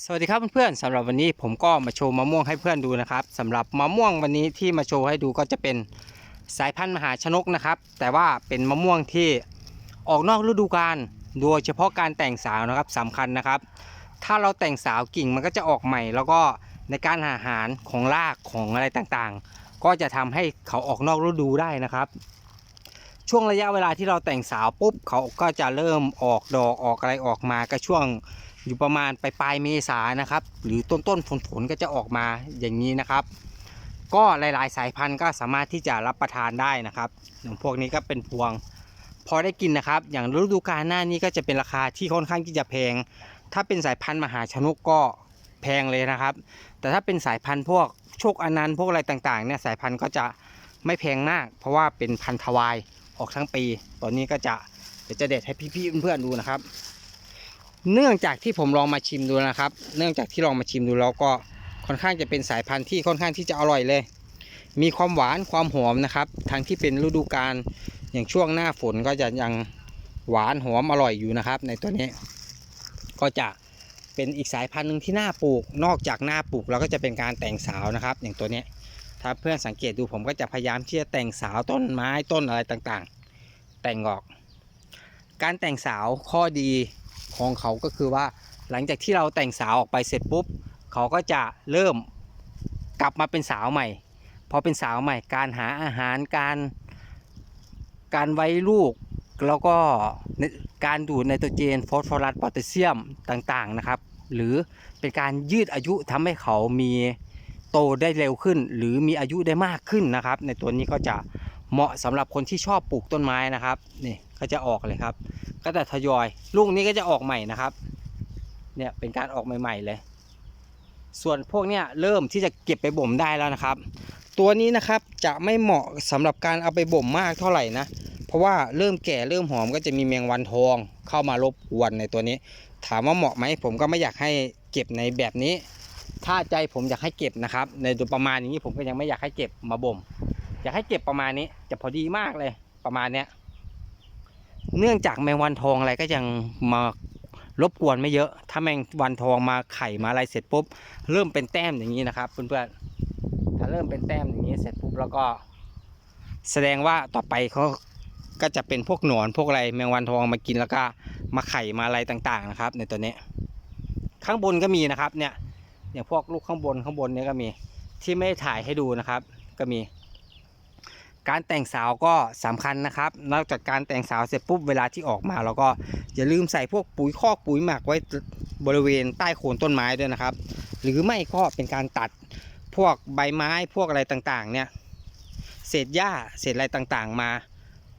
สวัสดีครับเพื่อนๆสำหรับวันนี้ผมก็มาโชว์มะม่วงให้เพื่อนดูนะครับสำหรับมะม่วงวันนี้ที่มาโชว์ให้ดูก็จะเป็นสายพันธุ์มหาชนกนะครับ แต่ว่าเป็นมะม่วงที่ออกนอกฤดูกาลโดยเฉพาะการแต่งสาวนะครับสำคัญนะครับ ถ้าเราแต่งสาวกิ่งมันก็จะออกใหม่ แล้วก็ในการหาอาหารของรากของอะไรต่างๆ ก็จะทำให้เขาออกนอกฤดูได้นะครับ ช่วงระยะเวลาที่เราแต่งสาวปุ๊บเขาก็จะเริ่มออกดอกออกอะไรออกมาก็ช่วงอยู่ประมาณปลายปลายเมษานะครับ หรือต้นต้นฝนฝนก็จะออกมาอย่างนี้นะครับ ก็หลายๆ สายพันธุ์ก็สามารถที่จะรับประทานได้นะครับอย่างพวกนี้ก็เป็นพวงพอได้กินนะครับ อย่างฤดูกาลหน้านี้ก็จะเป็นราคาที่ค่อนข้างที่จะแพง ถ้าเป็นสายพันธุ์มหาชนกก็แพงเลยนะครับ แต่ถ้าเป็นสายพันธุ์พวกโชคอนันต์พวกอะไรต่างๆเนี่ยสายพันธุ์ก็จะไม่แพงมาก เพราะว่าเป็นพันธุ์ทวาย ออกทั้งปี ตอนนี้ก็จะเดี๋ยวจะเด็ดให้พี่ๆเพื่อนๆดูนะครับ เนื่องจากที่ผมลองมาชิมดูนะครับ เนื่องจากที่ลองมาชิมดูแล้วก็ค่อนข้างจะเป็นสายพันธุ์ที่ค่อนข้างที่จะอร่อยเลย มีความหวานความหอมนะครับ ทั้งที่เป็นฤดูกาลอย่างช่วงหน้าฝนก็จะยังหวานหอมอร่อยอยู่นะครับ ในตัวนี้ ก็จะเป็นอีกสายพันธุ์หนึ่งที่น่าปลูก นอกจากหน้าปลูกเราก็จะเป็นการแต่งสาวนะครับ อย่างตัวนี้ ถ้าเพื่อนสังเกตดูผมก็จะพยายามที่จะแต่งสาวต้นไม้ต้นอะไรต่างๆ แต่งออก การแต่งสาวข้อดีของเขาก็คือว่า หลังจากที่เราแต่งสาวออกไปเสร็จปุ๊บ เขาก็จะเริ่มกลับมาเป็นสาวใหม่พอเป็นสาวใหม่การหาอาหารการการไว้ลูกแล้วก็การดูดไนโตรเจนฟอสฟอรัสโพแทสเซียมต่างๆนะครับ หรือเป็นการยืดอายุทำให้เขามี โตได้เร็วขึ้น หรือมีอายุได้มากขึ้นนะครับ ในตัวนี้ก็จะเหมาะสำหรับคนที่ชอบปลูกต้นไม้นะครับนี่ก็จะออกเลยครับ ก็จะทยอยลูกนี้ก็จะออกใหม่นะครับเนี่ยเป็นการออกใหม่ ๆ เลย ส่วนพวกเนี้ยเริ่มที่จะเก็บไปบ่มได้แล้วนะครับ ตัวนี้นะครับจะไม่เหมาะสำหรับการเอาไปบ่มมากเท่าไหร่นะเพราะว่าเริ่มแก่เริ่มหอมก็จะมีแมงวันทองเข้ามารบกวนในตัวนี้ ถามว่าเหมาะไหมผมก็ไม่อยากให้เก็บในแบบนี้ ถ้าใจผมอยากให้เก็บนะครับ ในตัวประมาณนี้ผมก็ยังไม่อยากให้เก็บมาบ่ม อยากให้เก็บประมาณนี้จะพอดีมากเลยประมาณเนี้ยเนื่องจากแมงวันทองอะไรก็ยังมารบกวนไม่เยอะ ถ้าแมงวันทองมาไข่มาอะไรเสร็จปุ๊บเริ่มเป็นแต้มอย่างนี้นะครับเพื่อนๆถ้าเริ่มเป็นแต้มอย่างนี้เสร็จปุ๊บแล้วก็ แสดงว่าต่อไปเขาก็จะเป็นพวกหนอนพวกอะไรแมงวันทองมากินแล้วก็มาไข่มาอะไรต่างๆนะครับ ในตัวนี้ ข้างบนก็มีนะครับเนี่ย อย่างพวกลูกข้างบนข้างบนเนี่ยก็มีที่ไม่ได้ถ่ายให้ดูนะครับ ก็มี การแต่งสาวก็สำคัญนะครับ นอกจากการแต่งสาวเสร็จปุ๊บเวลาที่ออกมาเราก็อย่าลืมใส่พวกปุ๋ยคอกปุ๋ยหมักไว้บริเวณใต้โคนต้นไม้ด้วยนะครับ หรือไม่ก็เป็นการตัดพวกใบไม้พวกอะไรต่างๆ เนี่ยเศษหญ้าเศษอะไรต่างๆ มา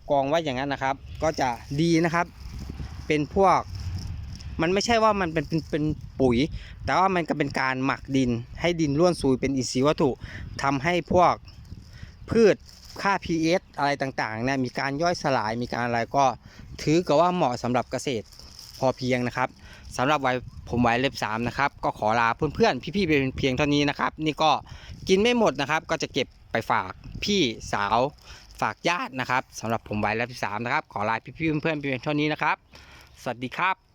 กองไว้อย่างนั้นนะครับ ก็จะดีนะครับ เป็นพวก มันไม่ใช่ว่ามันเป็นเป็นเป็นปุ๋ย แต่ว่ามันก็เป็นการหมักดิน ให้ดินร่วนซุยเป็นอินทรีย์วัตถุทำให้พวกพืชค่า pH อะไรต่างๆเนี่ยมีการย่อยสลายมีการอะไรก็ ถือกับว่าเหมาะสำหรับเกษตรพอเพียงนะครับสำหรับไว้ผมไว้เล็บ3นะครับก็ขอลาเพื่อนๆพี่ๆเป็นเพียงเท่านี้นะครับ นี่ก็กินไม่หมดนะครับ ก็จะเก็บไปฝากพี่สาวฝากญาตินะครับสำหรับผมไว้เล็บ3นะครับ ขอลาพี่ๆเพื่อนๆเป็นเพียงเท่านี้นะครับ สวัสดีครับ